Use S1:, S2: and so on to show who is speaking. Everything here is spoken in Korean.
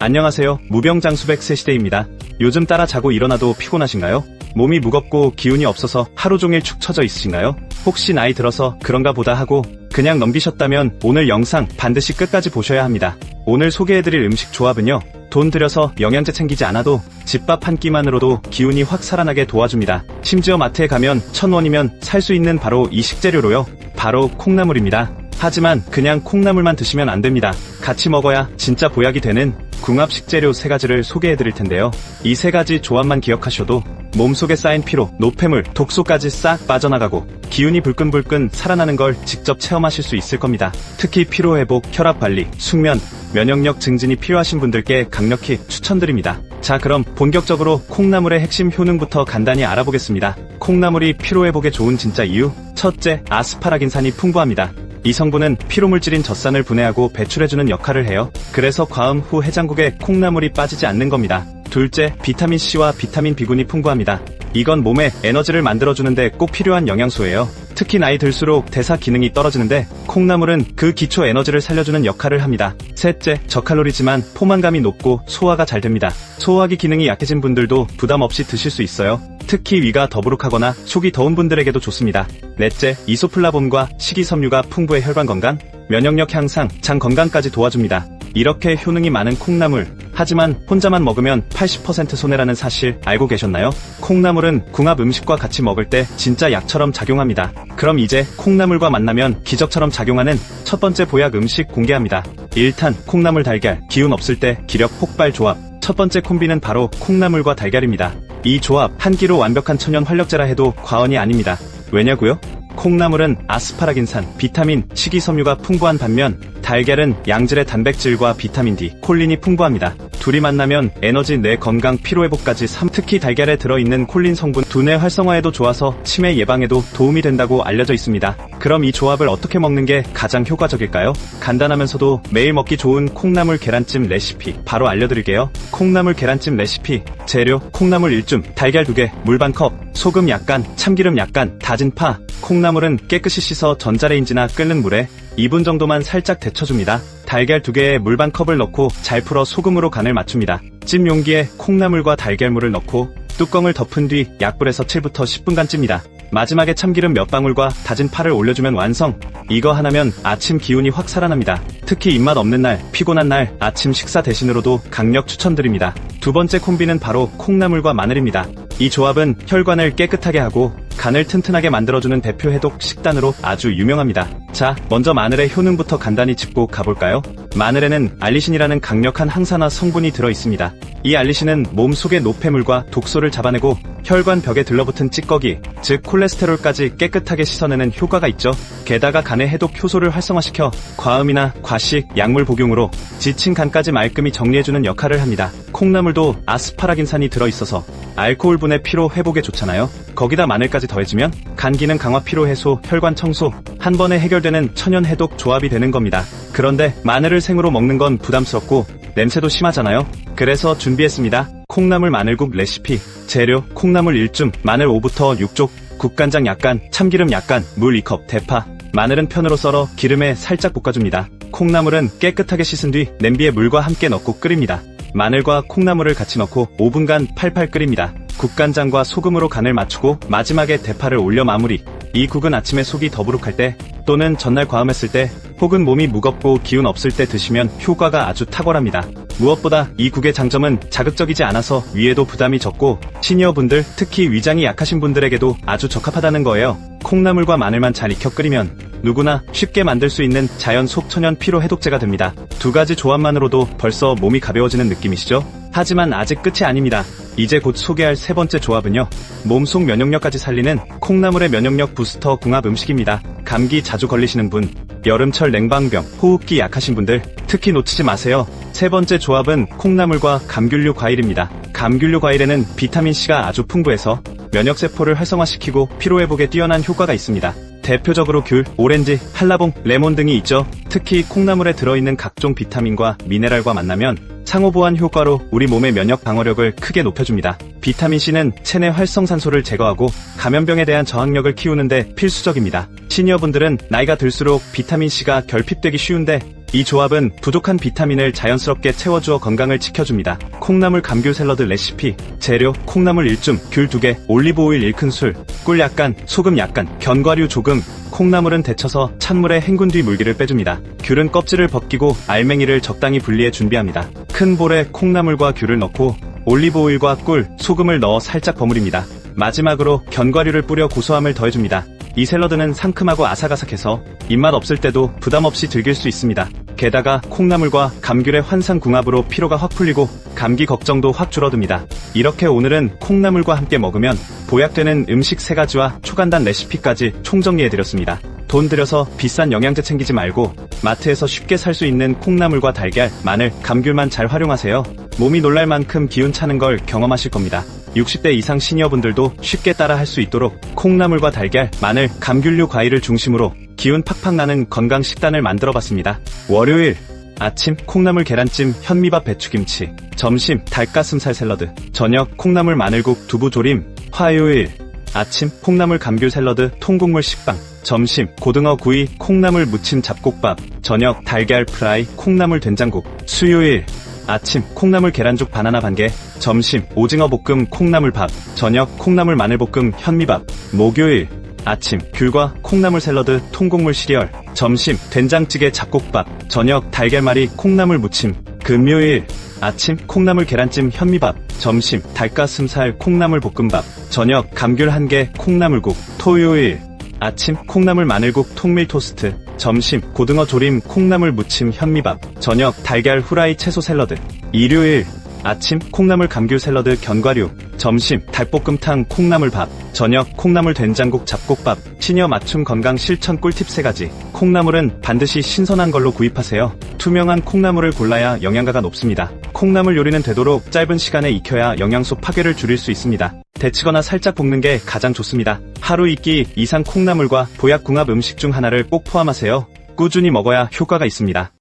S1: 안녕하세요. 무병장수백 새시대입니다. 요즘 따라 자고 일어나도 피곤하신가요? 몸이 무겁고 기운이 없어서 하루 종일 축 처져 있으신가요? 혹시 나이 들어서 그런가 보다 하고 그냥 넘기셨다면 오늘 영상 반드시 끝까지 보셔야 합니다. 오늘 소개해드릴 음식 조합은요. 돈 들여서 영양제 챙기지 않아도 집밥 한 끼만으로도 기운이 확 살아나게 도와줍니다. 심지어 마트에 가면 천 원이면 살 수 있는 바로 이 식재료로요. 바로 콩나물입니다. 하지만 그냥 콩나물만 드시면 안 됩니다. 같이 먹어야 진짜 보약이 되는 궁합 식재료 세 가지를 소개해 드릴 텐데요. 이 세 가지 조합만 기억하셔도 몸속에 쌓인 피로, 노폐물, 독소까지 싹 빠져나가고 기운이 불끈불끈 살아나는 걸 직접 체험하실 수 있을 겁니다. 특히 피로 회복, 혈압 관리, 숙면, 면역력 증진이 필요하신 분들께 강력히 추천드립니다. 자, 그럼 본격적으로 콩나물의 핵심 효능부터 간단히 알아보겠습니다. 콩나물이 피로 회복에 좋은 진짜 이유? 첫째, 아스파라긴산이 풍부합니다. 이 성분은 피로물질인 젖산을 분해하고 배출해주는 역할을 해요. 그래서 과음 후 해장국에 콩나물이 빠지지 않는 겁니다. 둘째, 비타민C와 비타민 B군이 풍부합니다. 이건 몸에 에너지를 만들어주는데 꼭 필요한 영양소예요. 특히 나이 들수록 대사 기능이 떨어지는데 콩나물은 그 기초 에너지를 살려주는 역할을 합니다. 셋째, 저칼로리지만 포만감이 높고 소화가 잘 됩니다. 소화기 기능이 약해진 분들도 부담 없이 드실 수 있어요. 특히 위가 더부룩하거나 속이 더운 분들에게도 좋습니다. 넷째, 이소플라본과 식이섬유가 풍부해 혈관 건강, 면역력 향상, 장 건강까지 도와줍니다. 이렇게 효능이 많은 콩나물. 하지만 혼자만 먹으면 80% 손해라는 사실 알고 계셨나요? 콩나물은 궁합 음식과 같이 먹을 때 진짜 약처럼 작용합니다. 그럼 이제 콩나물과 만나면 기적처럼 작용하는 첫 번째 보약 음식 공개합니다. 1탄 콩나물 달걀, 기운 없을 때 기력 폭발 조합. 첫 번째 콤비는 바로 콩나물과 달걀입니다. 이 조합 한 끼로 완벽한 천연 활력제라 해도 과언이 아닙니다. 왜냐고요? 콩나물은 아스파라긴산, 비타민, 식이섬유가 풍부한 반면 달걀은 양질의 단백질과 비타민 D, 콜린이 풍부합니다. 둘이 만나면 에너지, 뇌 건강, 피로 회복까지 3 특히 달걀에 들어있는 콜린 성분 두뇌 활성화에도 좋아서 치매 예방에도 도움이 된다고 알려져 있습니다. 그럼 이 조합을 어떻게 먹는 게 가장 효과적일까요? 간단하면서도 매일 먹기 좋은 콩나물 계란찜 레시피 바로 알려드릴게요. 콩나물 계란찜 레시피 재료 콩나물 1줌, 달걀 2개, 물 반 컵, 소금 약간, 참기름 약간, 다진 파, 콩나물은 깨끗이 씻어 전자레인지나 끓는 물에 2분 정도만 살짝 데쳐줍니다. 달걀 2개에 물 반 컵을 넣고 잘 풀어 소금으로 간을 맞춥니다. 찜 용기에 콩나물과 달걀물을 넣고 뚜껑을 덮은 뒤 약불에서 7부터 10분간 찝니다. 마지막에 참기름 몇 방울과 다진 파를 올려주면 완성. 이거 하나면 아침 기운이 확 살아납니다. 특히 입맛 없는 날, 피곤한 날, 아침 식사 대신으로도 강력 추천드립니다. 두 번째 콤비는 바로 콩나물과 마늘입니다. 이 조합은 혈관을 깨끗하게 하고 간을 튼튼하게 만들어주는 대표 해독 식단으로 아주 유명합니다. 자, 먼저 마늘의 효능부터 간단히 짚고 가볼까요? 마늘에는 알리신이라는 강력한 항산화 성분이 들어 있습니다. 이 알리신은 몸 속의 노폐물과 독소를 잡아내고 혈관 벽에 들러붙은 찌꺼기, 즉 콜레스테롤까지 깨끗하게 씻어내는 효과가 있죠. 게다가 간의 해독 효소를 활성화시켜 과음이나 과식, 약물 복용으로 지친 간까지 말끔히 정리해주는 역할을 합니다. 콩나물도 아스파라긴산이 들어있어서 알코올 분해 피로 회복에 좋잖아요. 거기다 마늘까지 더해지면 간 기능 강화 피로 해소, 혈관 청소 한 번에 해결되는 천연 해독 조합이 되는 겁니다. 그런데 마늘을 생으로 먹는 건 부담스럽고 냄새도 심하잖아요. 그래서 준비했습니다. 콩나물 마늘국 레시피. 재료 콩나물 1줌, 마늘 5부터 6쪽, 국간장 약간, 참기름 약간, 물 2컵, 대파. 마늘은 편으로 썰어 기름에 살짝 볶아줍니다. 콩나물은 깨끗하게 씻은 뒤 냄비에 물과 함께 넣고 끓입니다. 마늘과 콩나물을 같이 넣고 5분간 팔팔 끓입니다. 국간장과 소금으로 간을 맞추고 마지막에 대파를 올려 마무리. 이 국은 아침에 속이 더부룩할 때 또는 전날 과음했을 때 혹은 몸이 무겁고 기운 없을 때 드시면 효과가 아주 탁월합니다. 무엇보다 이 국의 장점은 자극적이지 않아서 위에도 부담이 적고 시니어분들 특히 위장이 약하신 분들에게도 아주 적합하다는 거예요. 콩나물과 마늘만 잘 익혀 끓이면 누구나 쉽게 만들 수 있는 자연 속천연 피로 해독제가 됩니다. 두 가지 조합만으로도 벌써 몸이 가벼워지는 느낌이시죠? 하지만 아직 끝이 아닙니다. 이제 곧 소개할 세 번째 조합은요. 몸속 면역력까지 살리는 콩나물의 면역력 부스터 궁합 음식입니다. 감기 자주 걸리시는 분, 여름철 냉방병, 호흡기 약하신 분들 특히 놓치지 마세요. 세 번째 조합은 콩나물과 감귤류 과일입니다. 감귤류 과일에는 비타민C가 아주 풍부해서 면역세포를 활성화시키고 피로회복에 뛰어난 효과가 있습니다. 대표적으로 귤, 오렌지, 한라봉, 레몬 등이 있죠. 특히 콩나물에 들어있는 각종 비타민과 미네랄과 만나면 상호 보완 효과로 우리 몸의 면역 방어력을 크게 높여줍니다. 비타민C는 체내 활성산소를 제거하고 감염병에 대한 저항력을 키우는데 필수적입니다. 시니어분들은 나이가 들수록 비타민C가 결핍되기 쉬운데 이 조합은 부족한 비타민을 자연스럽게 채워주어 건강을 지켜줍니다. 콩나물 감귤 샐러드 레시피 재료 콩나물 1줌, 귤 2개, 올리브 오일 1큰술, 꿀 약간, 소금 약간, 견과류 조금, 콩나물은 데쳐서 찬물에 헹군 뒤 물기를 빼줍니다. 귤은 껍질을 벗기고 알맹이를 적당히 분리해 준비합니다. 큰 볼에 콩나물과 귤을 넣고 올리브 오일과 꿀, 소금을 넣어 살짝 버무립니다. 마지막으로 견과류를 뿌려 고소함을 더해줍니다. 이 샐러드는 상큼하고 아삭아삭해서 입맛 없을 때도 부담 없이 즐길 수 있습니다. 게다가 콩나물과 감귤의 환상 궁합으로 피로가 확 풀리고 감기 걱정도 확 줄어듭니다. 이렇게 오늘은 콩나물과 함께 먹으면 보약되는 음식 3가지와 초간단 레시피까지 총정리해드렸습니다. 돈 들여서 비싼 영양제 챙기지 말고 마트에서 쉽게 살 수 있는 콩나물과 달걀, 마늘, 감귤만 잘 활용하세요. 몸이 놀랄 만큼 기운 차는 걸 경험하실 겁니다. 60대 이상 시니어분들도 쉽게 따라 할 수 있도록 콩나물과 달걀, 마늘, 감귤류 과일을 중심으로 기운 팍팍 나는 건강 식단을 만들어 봤습니다. 월요일 아침 콩나물 계란찜 현미밥 배추김치 점심 닭가슴살 샐러드 저녁 콩나물 마늘국 두부 조림 화요일 아침 콩나물 감귤 샐러드 통곡물 식빵 점심 고등어 구이 콩나물 무침 잡곡밥 저녁 달걀 프라이 콩나물 된장국 수요일 아침 콩나물 계란죽 바나나 반개 점심 오징어 볶음 콩나물 밥 저녁 콩나물 마늘 볶음 현미밥 목요일 아침 귤과 콩나물 샐러드 통곡물 시리얼 점심 된장찌개 잡곡밥 저녁 달걀말이 콩나물 무침 금요일 아침 콩나물 계란찜 현미밥 점심 닭가슴살 콩나물 볶음밥 저녁 감귤 한 개 콩나물국 토요일 아침 콩나물 마늘국 통밀 토스트 점심 고등어 조림 콩나물 무침 현미밥 저녁 달걀 후라이 채소 샐러드 일요일 아침 콩나물 감귤 샐러드 견과류 점심 닭볶음탕 콩나물밥 저녁 콩나물 된장국 잡곡밥 시니어 맞춤 건강 실천 꿀팁 3가지. 콩나물은 반드시 신선한 걸로 구입하세요. 투명한 콩나물을 골라야 영양가가 높습니다. 콩나물 요리는 되도록 짧은 시간에 익혀야 영양소 파괴를 줄일 수 있습니다 데치거나 살짝 볶는 게 가장 좋습니다. 하루 이끼 이상 콩나물과 보약궁합 음식 중 하나를 꼭 포함하세요. 꾸준히 먹어야 효과가 있습니다